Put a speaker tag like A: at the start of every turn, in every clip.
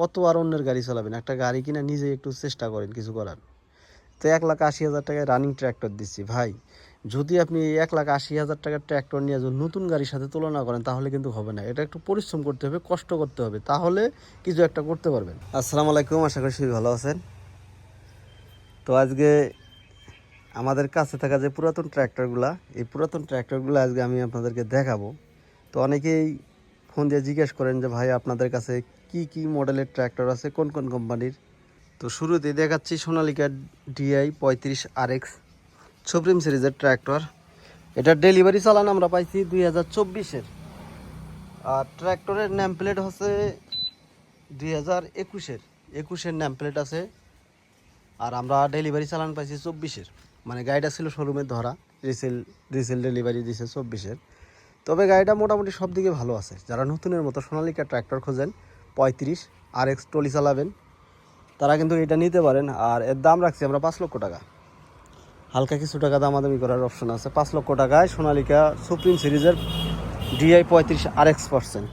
A: কত আর অন্যের গাড়ি চালাবেন? একটা গাড়ি কিনা নিজে একটু চেষ্টা করেন, কিছু করার তো এক লাখ আশি হাজার টাকায় রানিং ট্র্যাক্টর দিচ্ছি। ভাই, যদি আপনি এক লাখ আশি হাজার টাকার ট্র্যাক্টর নিয়ে যদি নতুন গাড়ির সাথে তুলনা করেন, তাহলে কিন্তু হবে না। এটা একটু পরিশ্রম করতে হবে, কষ্ট করতে হবে। তাহলে কিছু একটা করতে পারবেন। আসসালামু আলাইকুম, আশা করি সবাই ভালো আছেন। তো আজকে আমাদের কাছে থাকা যে পুরাতন ট্র্যাক্টরগুলা এই পুরাতন ট্র্যাক্টরগুলো আজকে আমি আপনাদেরকে দেখাবো। তো অনেকেই ফোন দিয়ে জিজ্ঞেস করেন যে, ভাই, আপনাদের কাছে কি কি মডেলের ট্র্যাক্টর আছে, কোন কোন কোম্পানির তো শুরুতে দেখাচ্ছি সোনালিকা ডিআই পঁয়ত্রিশ আর এক্স সুপ্রিম সিরিজের ট্র্যাক্টর এটা ডেলিভারি চালান আমরা পাইছি দুই হাজার চব্বিশের। আর ট্র্যাক্টরের ন্যাম প্লেট হচ্ছে দুই হাজার একুশের। একুশের ন্যাম প্লেট আছে। আর আমরা ডেলিভারি চালান পাইছি চব্বিশের। মানে গাড়িটা ছিল শোরুমে ধরা। রিসেল রিসেল ডেলিভারি দিছে চব্বিশের। তবে গাড়িটা মোটামুটি সব দিকে ভালো আছে। যারা নতুনের মতো সোনালিকা ট্র্যাক্টর খোঁজেন পঁয়ত্রিশ আর এক্স টলি চালাবেন তারা কিন্তু এটা নিতে পারেন, আর এর দাম রাখছি আমরা পাঁচ লক্ষ টাকা। হালকা কিছু টাকা দামাদামি করার অপশন আছে। পাঁচ লক্ষ টাকায় সোনালিকা সুপ্রিম সিরিজের ডিআই পঁয়ত্রিশ আর এক্স পার্সেন্ট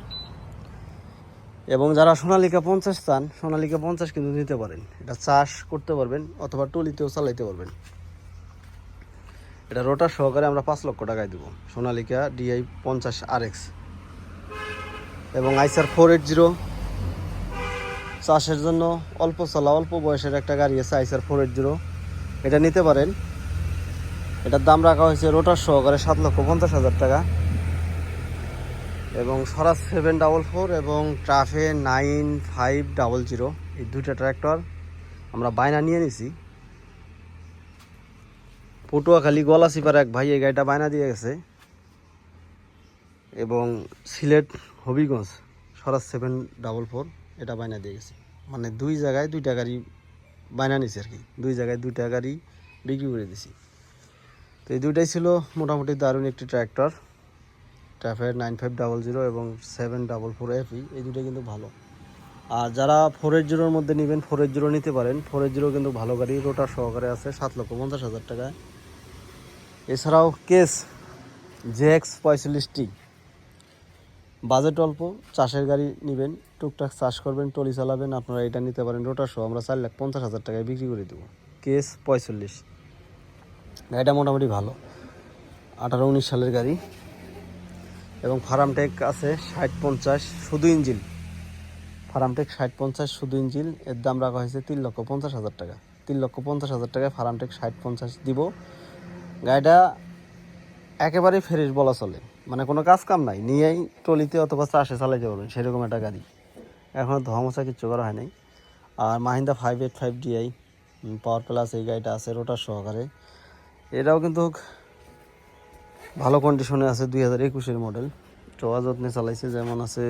A: এবং যারা সোনালিকা পঞ্চাশ চান, সোনালিকা পঞ্চাশ কিন্তু নিতে পারেন। এটা চাষ করতে পারবেন, অথবা টলিতেও চালাইতে পারবেন। এটা রোটার সহকারে আমরা পাঁচ লক্ষ টাকায় দেবো, সোনালিকা ডিআই পঞ্চাশ আর এক্স এবং আইসার ফোর এইট জিরো চাষের জন্য অল্প চলা, অল্প বয়সের একটা গাড়ি আছে, আইসার ফোর এইট জিরো এটা নিতে পারেন। এটার দাম রাখা হয়েছে রোটার সহকারে সাত লক্ষ পঞ্চাশ হাজার টাকা। এবং স্বরাজ সেভেন ডাবল ফোর এবং TAFE nine five double zero এই দুইটা ট্র্যাক্টর আমরা বায়না নিয়ে নিছি। পটুয়াখালী গলাচিপার এক ভাই এই গাড়িটা বায়না দিয়ে গেছে। এবং Sylhet Habiganj Swaraj seven double four এটা বাইনা দিয়ে গেছে। মানে দুই জায়গায় দুইটা গাড়ি বাইনা নিছে আর কি। দুই জায়গায় দুইটা গাড়ি বিক্রি করে দিছি। তো এই দুইটাই ছিল মোটামুটি দারুণ একটি ট্র্যাক্টর। ট্রাফের নাইন ফাইভ ডাবল জিরো এবং seven double four F E এই দুটো কিন্তু ভালো। আর যারা ফোর জিরোর মধ্যে নেবেন ফোর জিরো নিতে পারেন। ফোর জিরো কিন্তু ভালো গাড়ি রোটার সহকারে আছে সাত লক্ষ পঞ্চাশ হাজার টাকায় এছাড়াও কেস জে জেএক্স পঁয়তাল্লিশটি। বাজেট অল্প, চাষের গাড়ি নেবেন। টুকটাক চাষ করবেন, টলি চালাবেন, আপনারা এটা নিতে পারেন সহ। আমরা চার লাখ পঞ্চাশ হাজার টাকায় বিক্রি করে দেবো। কেস পঁয়তাল্লিশ গাড়িটা মোটামুটি ভালো। আঠারো উনিশ সালের গাড়ি। এবং ফার্মটেক আছে ষাট পঞ্চাশ, শুধু ইঞ্জিল ফার্মটেক ষাট পঞ্চাশ, শুধু ইঞ্জিল এর দাম রাখা হয়েছে তিন লক্ষ পঞ্চাশ হাজার টাকা। তিন লক্ষ পঞ্চাশ হাজার টাকায় ফার্মটেক ষাট পঞ্চাশ দিব। গাড়িটা একেবারেই ফ্রেশ বলা চলে। মানে কোনো কাজ কাম নাই। নিয়েই টলিতে অথবা চাষে চালাইতে পারবেন, সেরকম একটা গাড়ি। এখনও ধমসা কিচ্ছু করা হয় নাই আর Mahindra five eight five DI power plus এই গাড়িটা আছে রোটার সহকারে। এটাও কিন্তু ভালো কন্ডিশনে আছে দুই হাজার একুশের মডেল চোয়া যত্নে চালাইছে, যেমন আছে,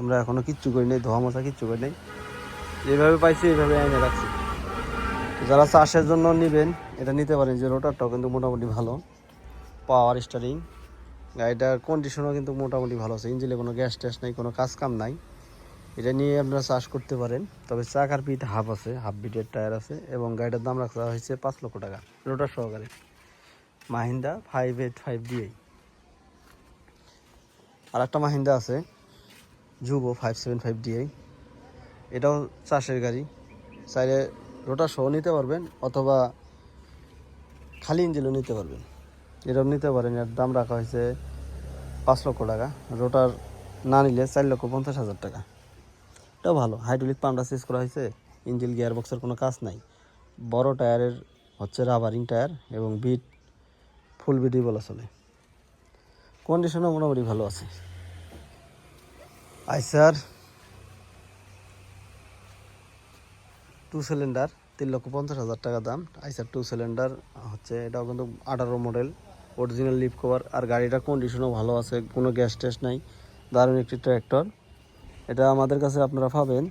A: আমরা এখনও কিচ্ছু করি নাই ধোয়া মশা কিচ্ছু করি নাই। যেভাবে পাইছি, এইভাবে এনে রাখছি। যারা চাষের জন্য নেবেন, এটা নিতে পারেন যে রোটারটাও কিন্তু মোটামুটি ভালো। পাওয়ার স্টারিং গাড়িটার কন্ডিশনও কিন্তু মোটামুটি ভালো আছে। ইঞ্জিনে কোনো গ্যাস ট্যাস নাই, কোনো কাজ কাম নাই। এটা নিয়ে আপনারা চাষ করতে পারেন, তবে চাকার পিঠ হাফ আছে, হাফ বিটের টায়ার আছে, এবং গাড়িটার দাম রাখা হয়েছে পাঁচ লক্ষ টাকা, রোটার সহকারে। Mahindra five eight five DI আর একটা মাহিন্দা আছে জুবো ফাইভ সেভেন ফাইভ ডিআই এটাও চাষের গাড়ি, চাইলে রোটার সহ নিতে পারবেন, অথবা খালি ইঞ্জিনও নিতে পারবেন। এরকম নিতে পারেন, এর দাম রাখা হয়েছে পাঁচ লক্ষ টাকা, রোটার না নিলে চার লক্ষ পঞ্চাশ হাজার টাকা। এটাও ভালো। হাইড্রোলিক পাম্পটা চেঞ্জ করা হয়েছে। ইঞ্জিন গিয়ার বক্সের কোনো কাজ নাই। বড় টায়ারের হচ্ছে রাবারিং টায়ার এবং বিট ফুল বিটই বলা চলে। কন্ডিশনও মোটামুটি ভালো আছে। আইসার টু সিলিন্ডার তিন লক্ষ পঞ্চাশ হাজার টাকা দাম। আইসার টু সিলিন্ডার হচ্ছে এটাও কিন্তু আঠারো মডেল অরিজিনাল লিপ কভার আর গাড়িটার কন্ডিশনও ভালো আছে, কোনো গ্যাস টেস্ট নাই। দারুণ একটি ট্র্যাক্টর এটা আমাদের কাছে আপনারা পাবেন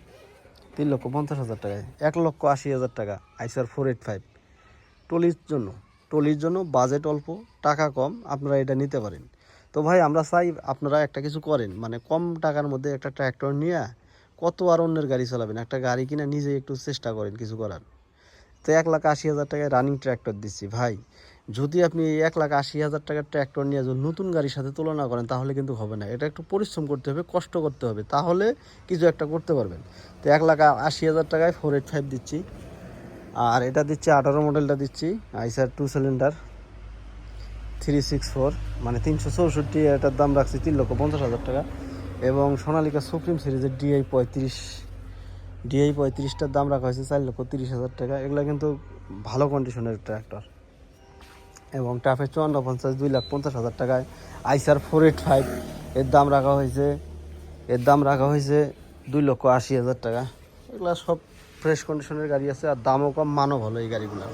A: তিন লক্ষ পঞ্চাশ হাজার টাকায়। এক লক্ষ আশি হাজার টাকা আইসার ফোর এইট ফাইভ টলির জন্য টলির জন্য বাজেট অল্প, টাকা কম, আপনারা এটা নিতে পারেন। তো ভাই, আমরা চাই আপনারা একটা কিছু করেন। মানে কম টাকার মধ্যে একটা ট্র্যাক্টর নিয়ে কত আর অন্যের গাড়ি চালাবেন? একটা গাড়ি কিনা নিজে একটু চেষ্টা করেন কিছু করার। তো এক লাখ আশি হাজার টাকায় রানিং ট্র্যাক্টর দিচ্ছি ভাই। যদি আপনি এক লাখ আশি হাজার টাকার ট্র্যাক্টর নিয়ে যদি নতুন গাড়ির সাথে তুলনা করেন, তাহলে কিন্তু হবে না। এটা একটু পরিশ্রম করতে হবে, কষ্ট করতে হবে, তাহলে কিছু একটা করতে পারবেন। তো এক লাখ আশি হাজার টাকায় ফোর এইট ফাইভ দিচ্ছি। আর এটা দিচ্ছি আঠারো মডেলটা দিচ্ছি Eicher two cylinder three six four মানে তিনশো চৌষট্টি, এটার দাম রাখছি তিন লক্ষ পঞ্চাশ হাজার টাকা। এবং সোনালিকা সুপ্রিম সিরিজের ডিআই পঁয়ত্রিশ ডিআই পঁয়ত্রিশটার দাম রাখা হয়েছে চার লক্ষ তিরিশ হাজার টাকা। এগুলো কিন্তু ভালো কন্ডিশনের ট্র্যাক্টর এবং টাফে চুয়ান্ন পঞ্চাশ দুই লাখ পঞ্চাশ হাজার টাকায় আইসার ফোর এইট ফাইভ। এর দাম রাখা হয়েছে, এর দাম রাখা হয়েছে দুই লক্ষ আশি হাজার টাকা। এগুলো সব ফ্রেশ কন্ডিশনের গাড়ি আছে আর দামও কম, মানও ভালো এই গাড়িগুলো।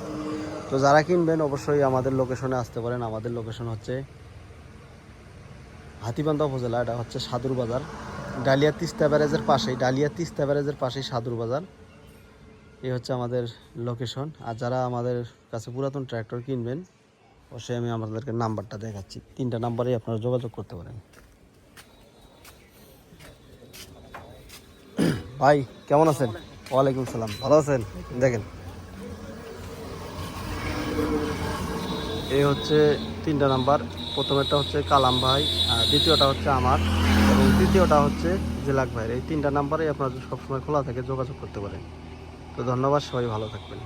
A: তো যারা কিনবেন অবশ্যই আমাদের লোকেশনে আসতে পারেন। আমাদের লোকেশন হচ্ছে হাতিবান্ধা উপজেলা, এটা হচ্ছে সাদুর বাজার। ডালিয়া তিস্তা ব্যারেজের পাশেই, ডালিয়া তিস্তা ব্যারেজের পাশেই সাদুর বাজার। এই হচ্ছে আমাদের লোকেশন আর যারা আমাদের কাছে পুরাতন ট্র্যাক্টর কিনবেন অবশ্যই আমি আমাদেরকে নাম্বারটা দেখাচ্ছি। তিনটা নাম্বারেই আপনারা যোগাযোগ করতে পারেন। ভাই, কেমন আছেন? ওয়ালাইকুম সালাম। ভালো আছেন? দেখেন। এই হচ্ছে তিনটা নাম্বার। প্রথমেরটা হচ্ছে কালাম ভাই, আর দ্বিতীয়টা হচ্ছে আমার। এবং তৃতীয়টা হচ্ছে জেলাক ভাইয়ের। এই তিনটা নাম্বারেই আপনারা সবসময় খোলা থাকে যোগাযোগ করতে পারেন। তো ধন্যবাদ, সবাই ভালো থাকবেন।